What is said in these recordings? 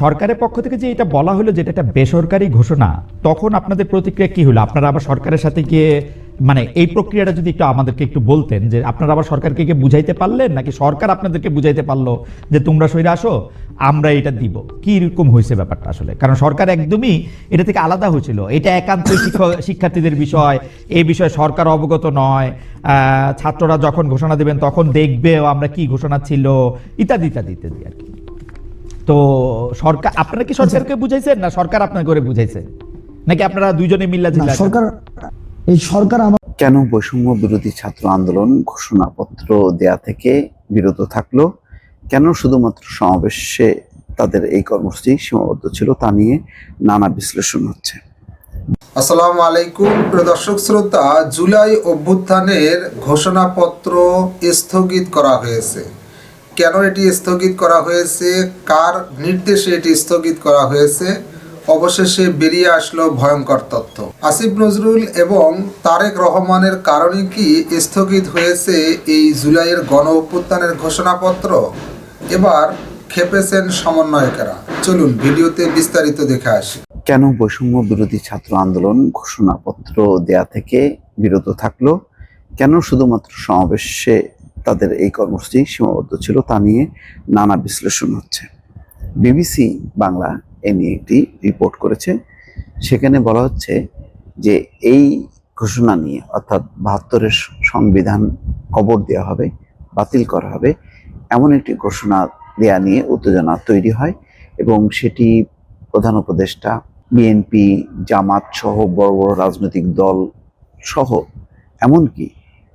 সরকারের পক্ষ থেকে যে এটা বলা হলো যেটা একটা বেসরকারি ঘোষণা, তখন আপনাদের প্রতিক্রিয়া কি হলো? আপনারা আবার সরকারের সাথে গিয়ে মানে এই প্রক্রিয়াটা যদি একটু আমাদেরকে একটু বলতেন যে আপনারা আবার সরকারকে গিয়ে বুঝাইতে পারলেন, নাকি সরকার আপনাদেরকে বুঝাইতে পারল যে তোমরা সইরে আসো, আমরা এটা দিব? কি রকম হয়েছে ব্যাপারটা আসলে? কারণ সরকার একদমই এটা থেকে আলাদা হয়েছিল। এটা একান্ত শিক্ষার্থীদের বিষয়। এই বিষয়ে সরকার অবগত নয়। ছাত্ররা যখন ঘোষণা দেবেন, তখন দেখবে আমরা কি ঘোষণা ছিল, ইত্যাদি ইত্যাদি ইত্যাদি আর কি। তো সরকার আপনারা কি সরকারকে বুঝাইছেন না সরকার আপনার করে বুঝাইছে? নাকি আপনারা দুইজনে মিল্লা জিল্লা সরকার এই সরকার আমার কেন বৈষম্য বিরোধী ছাত্র আন্দোলন ঘোষণাপত্র দেয়া থেকে বিরত থাকল? কেন শুধুমাত্র সমাবেশে তাদের এই কর্মসূচি সীমাবদ্ধ ছিল তা নিয়ে নানা বিশ্লেষণ হচ্ছে? আসসালামু আলাইকুম প্রিয় দর্শক শ্রোতা জুলাই অভ্যুত্থানের ঘোষণাপত্র স্থগিত করা হয়েছে। কেন এটি স্থগিত করা হয়েছে? কার নির্দেশে এটি স্থগিত করা হয়েছে? অবশেষে বেরিয়ে আসলো ভয়ঙ্কর তথ্য। আসিফ নজরুল এবং তারেক রহমানের কারণে কি স্থগিত হয়েছে এই জুলাইয়ের গণ অভ্যুত্থানের ঘোষণাপত্র? এবার খেপেছেন সমন্বয়কেরা। চলুন ভিডিওতে বিস্তারিত দেখে আসি। কেন বৈষম্য বিরোধী ছাত্র আন্দোলন ঘোষণাপত্র দেয়া থেকে বিরত থাকল? কেন শুধুমাত্র সমাবেশে তাদের এই কর্মসূচি সীমাবদ্ধ ছিল, তা নিয়ে নানা বিশ্লেষণ হচ্ছে। বিবিসি বাংলা এ নিয়ে একটি রিপোর্ট করেছে, সেখানে বলা হচ্ছে যে এই ঘোষণা নিয়ে, অর্থাৎ বাহাত্তরের সংবিধান কবর দেওয়া হবে, বাতিল করা হবে, এমন একটি ঘোষণা দেয়া নিয়ে উত্তেজনা তৈরি হয় এবং সেটি প্রধান উপদেষ্টা, বিএনপি, জামাত সহ বড় বড় রাজনৈতিক দল সহ, এমনকি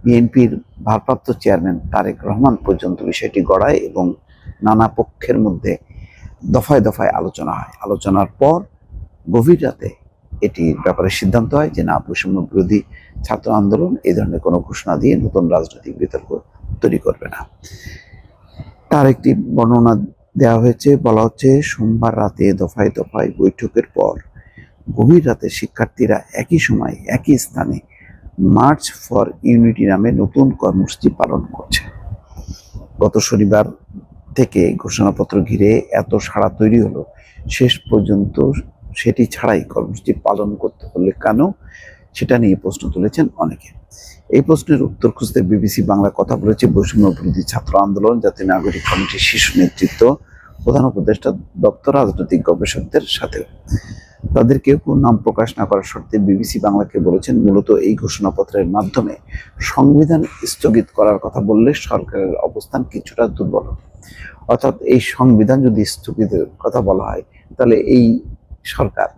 বিএনপির ভারপ্রাপ্ত চেয়ারম্যান তারেক রহমান পর্যন্ত বিষয়টি গড়ায় এবং নানা পক্ষের মধ্যে দফায় দফায় আলোচনা হয়। আলোচনার পর গভীর রাতে এটির ব্যাপারে সিদ্ধান্ত হয় যে, না, বৈষম্য বিরোধী ছাত্র আন্দোলন এই ধরনের কোনো ঘোষণা দিয়ে নতুন রাজনৈতিক বিতর্ক তৈরি করবে না। তার একটি বর্ণনা দেওয়া হয়েছে, বলা হচ্ছে, সোমবার রাতে দফায় দফায় বৈঠকের পর গভীর রাতে শিক্ষার্থীরা একই সময় একই স্থানে মার্চ ফর ইউনিটি নামে নতুন কর্মসূচি পালন করছে। গত শনিবার থেকে ঘোষণাপত্র ঘিরে এত সাড়া তৈরি হলো, শেষ পর্যন্ত সেটি ছাড়াই কর্মসূচি পালন করতে হলে কেন সেটা নিয়ে প্রশ্ন তুলেছেন অনেকে। এই প্রশ্নের উত্তর খুঁজতে বিবিসি বাংলা কথা বলেছে বৈষম্য বিরোধী ছাত্র আন্দোলন, জাতীয় নাগরিক কমিটির শীর্ষ নেতৃত্ব, প্রধান উপদেষ্টা, দপ্তর, রাজনৈতিক গবেষকদের সাথে তাদের কেউ কেউ নাম প্রকাশ না করার শর্তে বিবিসি বাংলাকে বলেছেন, মূলত এই ঘোষণাপত্রের মাধ্যমে সংবিধান স্থগিত করার কথা বললে সরকারের অবস্থান কিছুটা দুর্বল। অর্থাৎ এই সংবিধান যদি স্থগিতের কথা বলা হয়, তাহলে এই সরকার,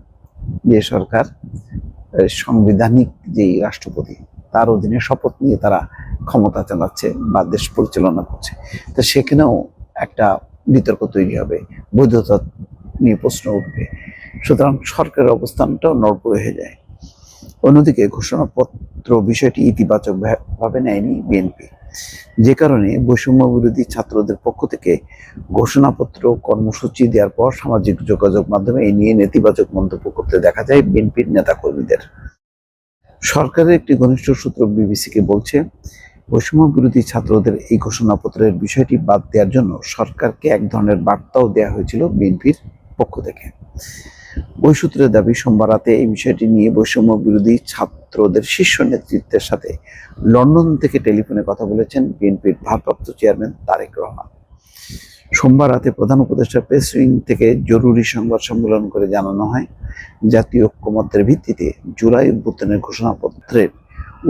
যে সরকার সাংবিধানিক যেই রাষ্ট্রপতি, তার অধীনে শপথ নিয়ে তারা ক্ষমতা চালাচ্ছে বা দেশ পরিচালনা করছে তো সেখানেও একটা বিতর্ক তৈরি হবে, বৈধতা নিয়ে প্রশ্ন উঠবে সুতরাং সরকারের অবস্থানটাও নড়বড়ে হয়ে যায়। অন্যদিকে ঘোষণাপত্র বিষয়টি ইতিবাচক ভাবে নেয়নি বিএনপি। যে কারণে বৈষম্য বিরোধী ছাত্রদের পক্ষ থেকে ঘোষণাপত্র, কর্মসূচি দেওয়ার পর সামাজিক যোগাযোগ মাধ্যমে এই নিয়ে নেতিবাচক মন্তব্য করতে দেখা যায় বিএনপির নেতাকর্মীদের। সরকারের একটি ঘনিষ্ঠ সূত্র বিবিসিকে বলছে, বৈষম্য বিরোধী ছাত্রদের এই ঘোষণাপত্রের বিষয়টি বাদ দেওয়ার জন্য সরকারকে এক ধরনের বার্তাও দেওয়া হয়েছিল বিএনপির পক্ষ থেকে। ওই সূত্রের দাবি, সোমবার রাতে এই বিষয়টি নিয়ে বৈষম্য বিরোধী ছাত্রদের শীর্ষ নেতৃত্বের সাথে লন্ডন থেকে টেলিফোনে কথা বলেছেন বিএনপির ভারপ্রাপ্ত চেয়ারম্যান তারেক রহমান। সোমবার রাতে প্রধান উপদেষ্টা প্রেস উইং থেকে জরুরি সংবাদ সম্মেলন করে জানানো হয়, জাতীয় ঐক্যমত্যের ভিত্তিতে জুলাই অভ্যুত্থানের ঘোষণাপত্রের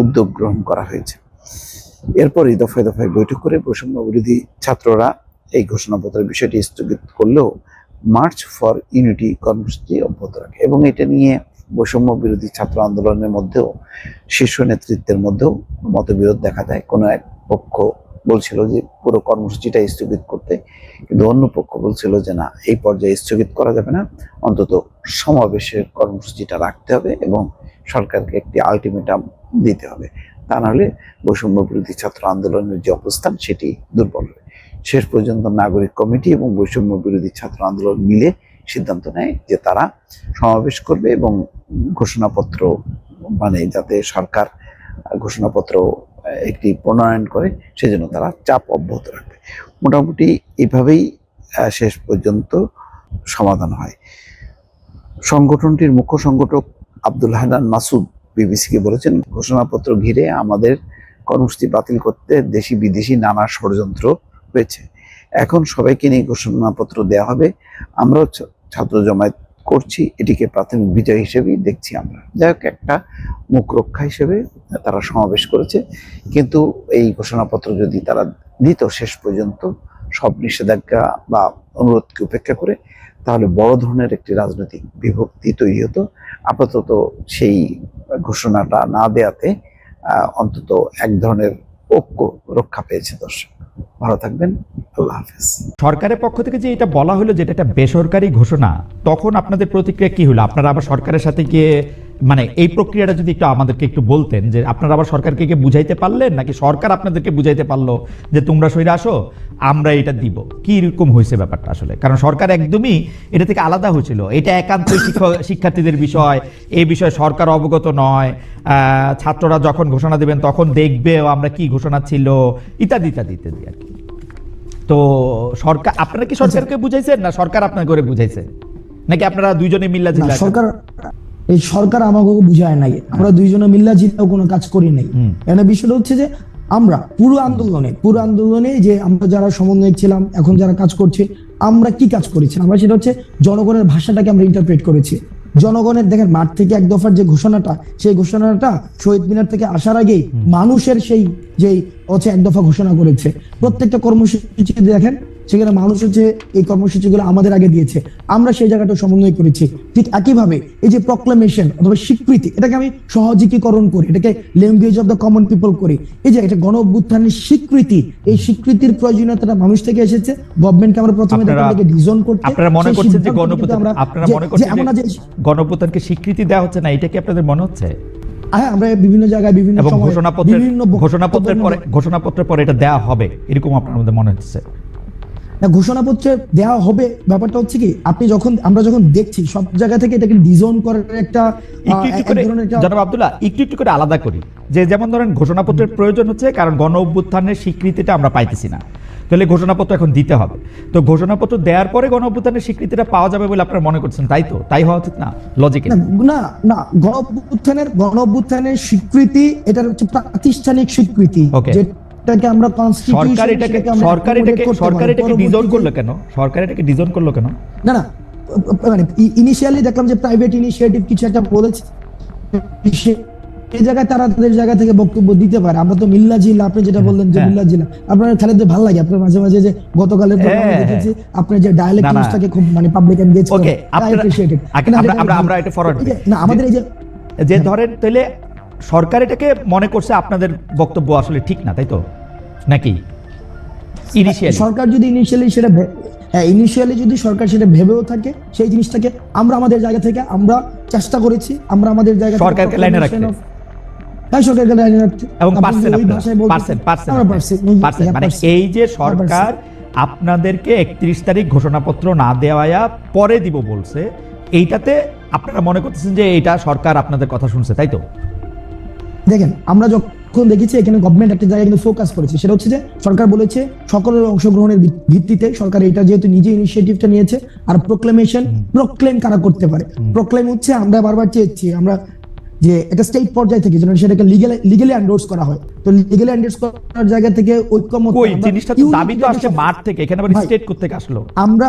উদ্যোগ গ্রহণ করা হয়েছে। এরপরই দফায় দফায় বৈঠক করে বৈষম্য বিরোধী ছাত্ররা এই ঘোষণাপত্রের বিষয়টি স্থগিত করলেও মার্চ ফর ইউনিটি কর্মসূচি অব্যাহত রাখে এবং এটা নিয়ে বৈষম্য বিরোধী ছাত্র আন্দোলনের মধ্যেও, শীর্ষ নেতৃত্বের মধ্যেও মতবিরোধ দেখা দেয়। কোনো এক পক্ষ বলছিল যে পুরো কর্মসূচিটা স্থগিত করতে, কিন্তু অন্য পক্ষ বলছিল যে না, এই পর্যায়ে স্থগিত করা যাবে না। অন্তত সমাবেশের কর্মসূচিটা রাখতে হবে এবং সরকারকে একটি আলটিমেটাম দিতে হবে। তা নাহলে বৈষম্য বিরোধী ছাত্র আন্দোলনের যে অবস্থান, সেটি দুর্বল হবে শেষ পর্যন্ত নাগরিক কমিটি এবং বৈষম্য বিরোধী ছাত্র আন্দোলন মিলে সিদ্ধান্ত নেয় যে তারা সমাবেশ করবে এবং ঘোষণাপত্র মানে যাতে সরকার ঘোষণাপত্র একটি প্রণয়ন করে, সেজন্য তারা চাপ অব্যাহত রাখবে। মোটামুটি এভাবেই শেষ পর্যন্ত সমাধান হয়। সংগঠনটির মুখ্য সংগঠক আব্দুল হান্নান মাসুদ বিবিসিকে বলেছেন, ঘোষণাপত্র ঘিরে আমাদের কর্মসূচি বাতিল করতে দেশি বিদেশি নানা ষড়যন্ত্র হয়েছে এখন সবাইকে নিয়ে ঘোষণাপত্র দেওয়া হবে। আমরাও ছাত্র জমায়েত করছি, এটিকে প্রাথমিক বিজয় হিসেবেই দেখছি আমরা। যাই হোক, একটা মুখ রক্ষা হিসেবে তারা সমাবেশ করেছে। কিন্তু এই ঘোষণাপত্র যদি তারা দিত শেষ পর্যন্ত সব নিষেধাজ্ঞা বা অনুরোধকে উপেক্ষা করে, তাহলে বড় ধরনের একটি রাজনৈতিক বিভক্তি তৈরি হতো। আপাতত সেই ঘোষণাটা না দেয়াতে অন্তত এক ধরনের ঐক্য রক্ষা পেয়েছে দর্শক। ভালো থাকবেন, আল্লাহ হাফেজ। সরকারের পক্ষ থেকে যে এটা বলা হলো, যেটা একটা বেসরকারি ঘোষণা, তখন আপনাদের প্রতিক্রিয়া কি হলো? আপনারা আবার সরকারের সাথে গিয়ে মানে এই প্রক্রিয়াটা যদি একটু আমাদেরকে একটু বলতেন যে আপনারা আবার সরকারকে গিয়ে বুঝাইতে পারলেন? নাকি সরকার আপনাদেরকে বুঝাইতে পারল যে তোমরা সইরে আসো আমরা এটা দিব? কি রকম হয়েছে ব্যাপারটা আসলে? কারণ সরকার একদমই এটা থেকে আলাদা হয়েছিল। এটা একান্ত শিক্ষক- শিক্ষার্থীদের বিষয়। এই বিষয়ে সরকার অবগত নয়। আহ, ছাত্ররা যখন ঘোষণা দেবেন তখন দেখবে আমরা কি ঘোষণা ছিল ইত্যাদি ইত্যাদি ইত্যাদি আর কি। তো সরকার আপনারা কি সরকারকে বুঝাইছেন না সরকার আপনাকে করে বুঝাইছে? নাকি আপনারা দুইজনে মিল্লা সরকার এই সরকার আমাকে বুঝায় নাই। আমরা দুইজনে মিল্লা জিতেও কোনো কাজ করি নাই। এখানে বিষয়টা হচ্ছে যে আমরা পুরো আন্দোলনে পুরো আন্দোলনে যে আমরা যারা সমন্বয় ছিলাম এখন যারা কাজ করছে আমরা কি কাজ করেছি? আমরা সেটা হচ্ছে জনগণের ভাষাটাকে আমরা ইন্টারপ্রেট করেছি। জনগণের দেখেন মাঠ থেকে এক দফার যে ঘোষণাটা সেই ঘোষণাটা শহীদ মিনার থেকে আসার আগেই মানুষের সেই যেই হচ্ছে এক দফা ঘোষণা করেছে। প্রত্যেকটা কর্মসূচি দেখেন সেখানে মানুষ হচ্ছে এই কর্মসূচিগুলো আমাদের আগে দিয়েছে আমরা সেই জায়গাটা সমন্বয় করেছি। ঠিক একইভাবে এই যে প্রক্লামেশন অথবা স্বীকৃতি এটাকে আমি সহজীকরণ করি এটাকে language of the common people করি। এই যে এটা গণ অভ্যুত্থানের স্বীকৃতি এই স্বীকৃতির প্রয়োজনীয়তাটা মানুষ থেকে এসেছে গভর্নমেন্টকে আমরা প্রথমে ডিজন করতে আপনারা মনে করছেন যে আপনারা মনে করছেন যে স্বীকৃতি দেওয়া হচ্ছে না এটা কি আপনাদের মনে হচ্ছে? হ্যাঁ আমরা বিভিন্ন জায়গায় বিভিন্ন ঘোষণাপত্রের ঘোষণাপত্রের পরে ঘোষণাপত্রের পরে এটা দেওয়া হবে এরকম আপনার মধ্যে মনে হচ্ছে? না ঘোষণাপত্রে দেওয়া হবে ব্যাপারটা হচ্ছে কি আপনি যখন আমরা যখন দেখছি সব জায়গা থেকে এটাকে ডিজন করার একটা জনাব আব্দুল্লাহ একটু একটু করে আলাদা করি। যে যেমন ধরেন ঘোষণাপত্রের প্রয়োজন হচ্ছে কারণ গণ অভ্যুত্থানের স্বীকৃতিটা আমরা পাইতেছি না। তাহলে ঘোষণাপত্র এখন দিতে হবে। তো ঘোষণাপত্র দেওয়ার পরে গণ অভ্যুত্থানের স্বীকৃতিটা পাওয়া যাবে বলে আপনারা মনে করছেন তাই তো? তাই হওয়া উচিত না? লজিকে না না না গণ অভ্যুত্থানের গণ অভ্যুত্থানের স্বীকৃতি এটার হচ্ছে প্রাতিষ্ঠানিক স্বীকৃতি যেটাকে আমরা সরকার এটাকে সরকার এটাকে সরকার এটাকে করল কেন? সরকার এটাকে করল কেন? না না মানে ইনিশিয়ালি দেখলাম যে প্রাইভেট ইনিশিয়েটিভ কিছু একটা বলেছে। এই জায়গায় তারা তাদের জায়গা থেকে বক্তব্য দিতে পারে। আমরা তো মিল্লা আপনি যেটা বললেন যে হ্যাঁ। মিল্লা জিলা আপনার খালেদ ভালো লাগে। আপনার মাঝে মাঝে যে গতকালের প্রোগ্রামে হ্যাঁ। দেখেছি আপনার যে ডায়ালেক্ট। ইউজটাকে খুব মানে পাবলিক এনগেজ আমরা- আমরা- আমরা এটা করি। না আমাদের এই যে যে ধরেন তাহলে সরকার এটাকে মনে করছে আপনাদের বক্তব্য আসলে ঠিক না তাই তো? নাকি? ইনিশিয়ালি সরকার যদি ইনিশিয়ালি সেটা হ্যাঁ ইনিশিয়ালি যদি সরকার সেটা ভেবেও থাকে সেই জিনিসটাকে আমরা আমাদের জায়গা থেকে আমরা চেষ্টা করেছি আমরা আমাদের জায়গা সরকারকে লাইনে রাখতে। হ্যাঁ সরকারকে লাইনে রাখতে। এবং পারছেন পারছেন পারছেন। হ্যাঁ, মানে এই যে সরকার আপনাদেরকে একত্রিশ তারিখ ঘোষণাপত্র না দেওয়া পরে দিব বলছে এইটাতে আপনারা মনে করতেছেন যে এটা সরকার আপনাদের কথা শুনছে তাই তো? দেখেন আমরা যখন দেখেছি এখানে গভর্নমেন্ট একটা জায়গায় কিন্তু ফোকাস করেছে সেটা হচ্ছে যে সরকার বলেছে সকলের অংশগ্রহণের ভিত্তিতে সরকার এটা যেহেতু নিজে ইনিশিয়েটিভটা নিয়েছে আর প্রোক্লেমেশন প্রোক্লেম কারা করতে পারে? প্রোক্লেম হচ্ছে আমরা বারবার চেয়েছি আমরা যে এটা স্টেট পর্যায় থেকে যেন সেটাকে লিগেল লিগেলি এন্ডোর্স করা হয়। তো লিগেলি এন্ডোর্স করার জায়গা থেকে ঐক্যমত কই? আমরা জিনিসটা তো দাবি তো আসছে মাঠ থেকে এখানে আবার স্টেট করতে আসলো? আমরা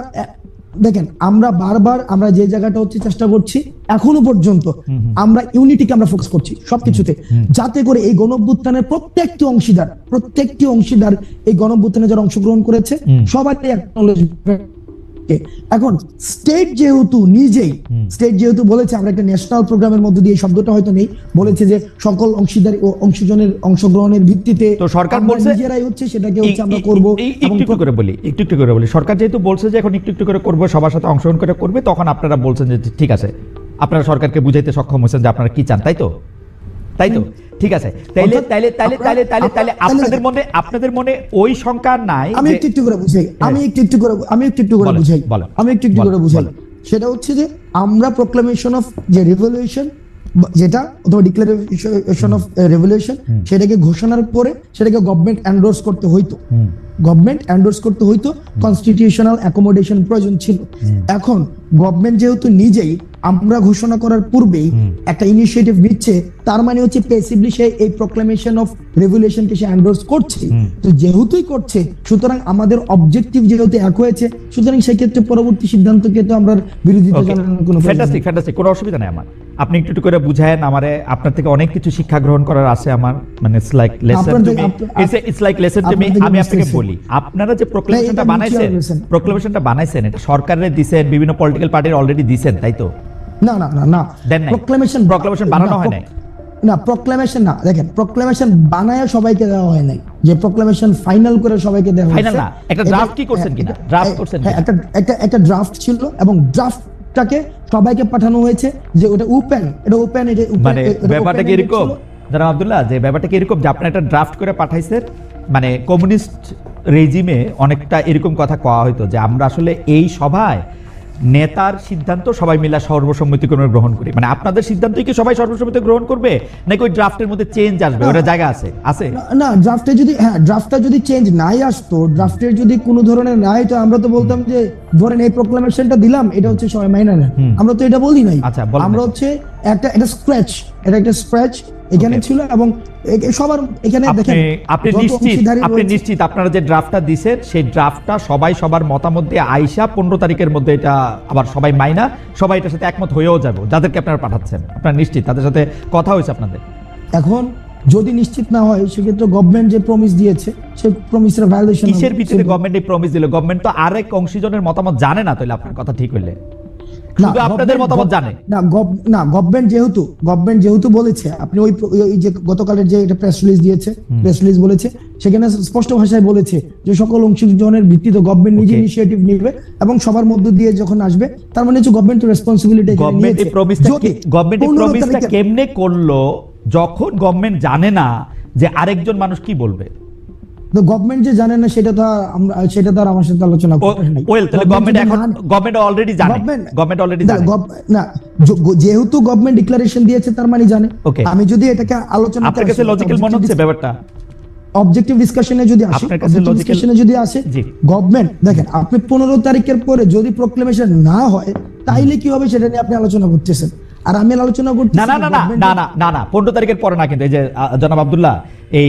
দেখেন আমরা বারবার আমরা যে জায়গাটা হচ্ছে চেষ্টা করছি এখনও পর্যন্ত আমরা ইউনিটিকে আমরা ফোকাস করছি সবকিছুতে। যাতে করে এই গণভ্যুত্থানের প্রত্যেকটি অংশীদার প্রত্যেকটি অংশীদার এই গণভ্যুত্থানে যারা অংশগ্রহণ করেছে সবারই acknowledgement এখন স্টেট যেহেতু নিজেই স্টেট যেহেতু বলেছে আমরা একটা ন্যাশনাল প্রোগ্রামের মধ্যে দিয়ে শব্দটা হয়তো নেই বলেছে যে সকল অংশীদার ও অংশজনের অংশগ্রহণের ভিত্তিতে তো সরকার বলছে- নিজেরাই হচ্ছে সেটাকে হচ্ছে আমরা করব একটু একটু করে বলি একটু একটু করে বলি। সরকার যেহেতু বলছে যে এখন একটু একটু করে করবে সবার সাথে অংশগ্রহণ করে করবে তখন আপনারা বলছেন যে ঠিক আছে। আপনারা সরকারকে বুঝাইতে সক্ষম হয়েছেন যে আপনারা কি চান তাই তো? তাই তো? ঠিক আছে। তাইলে তাইলে তাইলে তাইলে তাইলে তাইলে আপনাদের মনে আপনাদের মনে ওই সংখ্যা নাই আমি একটু একটু করে বুঝাই। আমি একটু একটু করে আমি একটু একটু করে বুঝাই। আমি একটু একটু করে বুঝাই। সেটা হচ্ছে যে আমরা প্রোক্লামেশন অফ যে রিভলিউশন যেটা অথবা ডিক্লারেশন অফ রেভলিউশন সেটাকে ঘোষণার পরে সেটাকে গভর্নমেন্ট এন্ডোর্স করতে হইতো। গভর্নমেন্ট এন্ডোর্স করতে হইতো। কনস্টিটিউশনাল অ্যাকোমোডেশন প্রয়োজন ছিল। এখন গভর্নমেন্ট যেহেতু নিজেই আমরা ঘোষণা করার পূর্বেই একটা ইনিশিয়েটিভ নিচ্ছে তার মানে হচ্ছে পেসিভলি সে এই প্রোক্লামেশন অফ রেগুলেশনকে সে এন্ডোর্স করছে। তো যেহেতুই করছে সুতরাং আমাদের অবজেক্টিভ যেহেতু এক হয়েছে সুতরাং সেক্ষেত্রে পরবর্তী সিদ্ধান্তকে তো আমরা বিরোধিতা জানানোর কোনো ফ্যান্টাস্টিক ফ্যান্টাস্টিক কোনো অসুবিধা নেই আমার। আপনি একটু একটু করে বুঝায়েন আমারে আপনার থেকে অনেক কিছু শিক্ষা গ্রহণ করার আছে আমার। মানে it's like lesson to me it's it's like lesson to me আমি আপনাকে বলি আপনারা যে প্রোক্লেমেশনটা বানাইছেন। প্রোক্লেমেশনটা বানাইছেন এটা সরকারের দিছেন বিভিন্ন পলিটিক্যাল পার্টির অলরেডি দিছেন তাই তো? না না না না। প্রোক্লামেশন বানানো হয় নাই। না প্রোক্লামেশন না। দেখেন প্রোক্লামেশন বানায় সবাইকে দেওয়া হয় নাই। যে প্রোক্লামেশন ফাইনাল করে সবাইকে দেওয়া হয়েছে না, একটা draft কি করছেন কিনা? এটা- Draft করছেন হ্যাঁ, একটা একটা একটা ড্রাফট ছিল এবং ড্রাফটটাকে সবাইকে পাঠানো হয়েছে যে ওটা ওপেন এটা ওপেন এটা মানে ব্যাপারটা কি এরকম? জানাব আব্দুল্লাহ যে ব্যাপারটা কি এরকম যে আপনার একটা ড্রাফট করে পাঠাইছেন মানে কমিউনিস্ট রেজিমে অনেকটা এরকম কথা কওয়া হতো যে আমরা আসলে এই সভায় নেতার সিদ্ধান্ত সবাই মিলে সর্বসম্মতিক্রমে গ্রহণ করি। মানে আপনাদের সিদ্ধান্তই কি সবাই সর্বসম্মতি গ্রহণ করবে নাকি ওই ড্রাফটের মধ্যে চেঞ্জ আসবে? ওটা জায়গা আছে? আছে? না, ড্রাফটে যদি হ্যাঁ ড্রাফটটা যদি চেঞ্জ নাই আসতো ড্রাফটের যদি কোনো ধরনের নাই তো আমরা তো বলতাম যে ধরেন এই প্রোক্লামেশনটা দিলাম এটা হচ্ছে সবাই মাইনা আমরা তো এটা বলি নাই। আচ্ছা, আমরা হচ্ছে একটা এটা স্ক্র্যাচ এটা একটা স্ক্র্যাচ এখানে ছিল এবং সবার এখানে দেখেন আপনি নিশ্চিত আপনি নিশ্চিত আপনারা যে ড্রাফটটা দিছেন সেই ড্রাফটটা সবাই সবার মতামত দিয়ে আইসা পনেরো তারিখের মধ্যে এটা আবার সবাই মাইনা সবাই এটার সাথে একমত হয়েও যাব যাদেরকে আপনারা পাঠাচ্ছেন। আপনারা নিশ্চিত তাদের সাথে কথা হয়েছে আপনাদের। এখন যদি নিশ্চিত না হয় সেক্ষেত্রে গভর্নমেন্ট যে প্রমিস দিয়েছে সেই প্রমিসের ভায়োলেশন কিসের ভিত্তিতে গভর্নমেন্ট এই প্রমিস দিল? গভর্নমেন্ট তো আরেক অংশীজনের মতামত জানে না তাহলে আপনার কথা ঠিক হইলে। শুধু আপনাদের মতামত জানে। না না গভর্নমেন্ট যেহেতু গভর্নমেন্ট যেহেতু বলেছে আপনি ওই যে গতকালের যে এটা প্রেস রিলিজ দিয়েছে প্রেস রিলিজ বলেছে সেখানে স্পষ্ট ভাষায় বলেছে যে সকল অংশীজনের ভিত্তিতে গভর্নমেন্ট নিজে. ইনিশিয়েটিভ নেবে এবং সবার মধ্য দিয়ে যখন আসবে তার মানে হচ্ছে গভর্নমেন্ট রেসপন্সিবিলিটি গভর্নমেন্ট এই প্রমিসটা গভর্নমেন্ট এই প্রমিসটা কেমনে করল যখন গভর্নমেন্ট জানে না যে আরেকজন মানুষ কি বলবে? গভর্নমেন্ট যে জানে না সেটা তো আমরা সেটা তো আর আমার সাথে আলোচনা করতে নাই। ওয়েল তাহলে এখন অলরেডি জানে। অলরেডি জানে। না যেহেতু গভর্নমেন্ট ডিক্লারেশন দিয়েছে তার মানে জানে. আমি যদি এটাকে আলোচনা আপনার কাছে লজিক্যাল মনে হচ্ছে ব্যাপারটা? অবজেক্টিভ ডিসকাশনে যদি আসে ডিসকাশনে যদি আসে। গভর্নমেন্ট দেখেন আপনি পনেরো তারিখের পরে যদি প্রোক্লেমেশন না হয় তাইলে কি হবে সেটা নিয়ে আপনি আলোচনা করতেছেন। আর আমি আলোচনা করতেছি না না না না না না না না পনেরো তারিখের পরে না কিন্তু এই যে জনাব আব্দুল্লাহ এই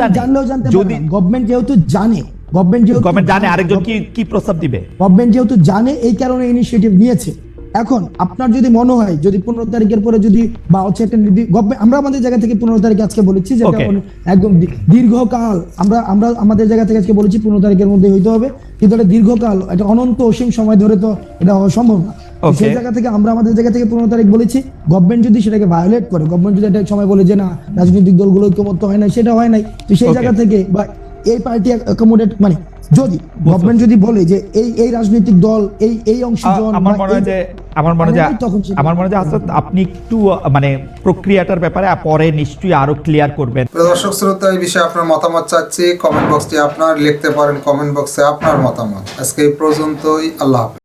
জানে। জানলেও জানতে যদি গভর্নমেন্ট যেহেতু জানে গভর্নমেন্ট যেহেতু গভর্নমেন্ট জানে আরেকজন কি কি প্রস্তাব দিবে? গভর্নমেন্ট যেহেতু জানে এই কারণে ইনিশিয়েটিভ নিয়েছে। এখন আপনার যদি মনে হয় যদি পনেরো তারিখের পরে যদি বা হচ্ছে একটা আমরা আমাদের জায়গা থেকে পনেরো তারিখ আজকে বলেছি যে এটা Okay. অনেক- একদম দীর্ঘকাল আমরা আমরা আমাদের জায়গা থেকে আজকে বলেছি পনেরো তারিখের মধ্যে হইতে হবে কিন্তু এটা দীর্ঘকাল এটা অনন্ত অসীম সময় ধরে তো এটা হওয়া সম্ভব না। সেই জায়গা থেকে আমরা আমাদের জায়গা থেকে পনেরো তারিখ বলেছি গভর্নমেন্ট যদি সেটাকে ভায়োলেট করে গভর্নমেন্ট যদি একটা সময় বলে যে না রাজনৈতিক দলগুলো ঐক্যমত্য হয় না সেটা হয় নাই তো সেই জায়গা থেকে বা এই পার্টি অ্যাকোমোডেট মানে যদি গভর্নমেন্ট যদি বলে যে এই এই রাজনৈতিক দল এই এই অংশজন আমার মনে হয় যে আমার মনে হয় আমার মনে হয় আসাদ আপনি একটু মানে প্রক্রিয়াটার ব্যাপারে পরে নিশ্চয়ই আরও ক্লিয়ার করবেন। দর্শক শ্রোতা এই বিষয়ে আপনার মতামত চাচ্ছি। কমেন্ট বক্সটি আপনার লিখতে পারেন কমেন্ট বক্সে আপনার মতামত। আজকে এই পর্যন্তই আল্লাহ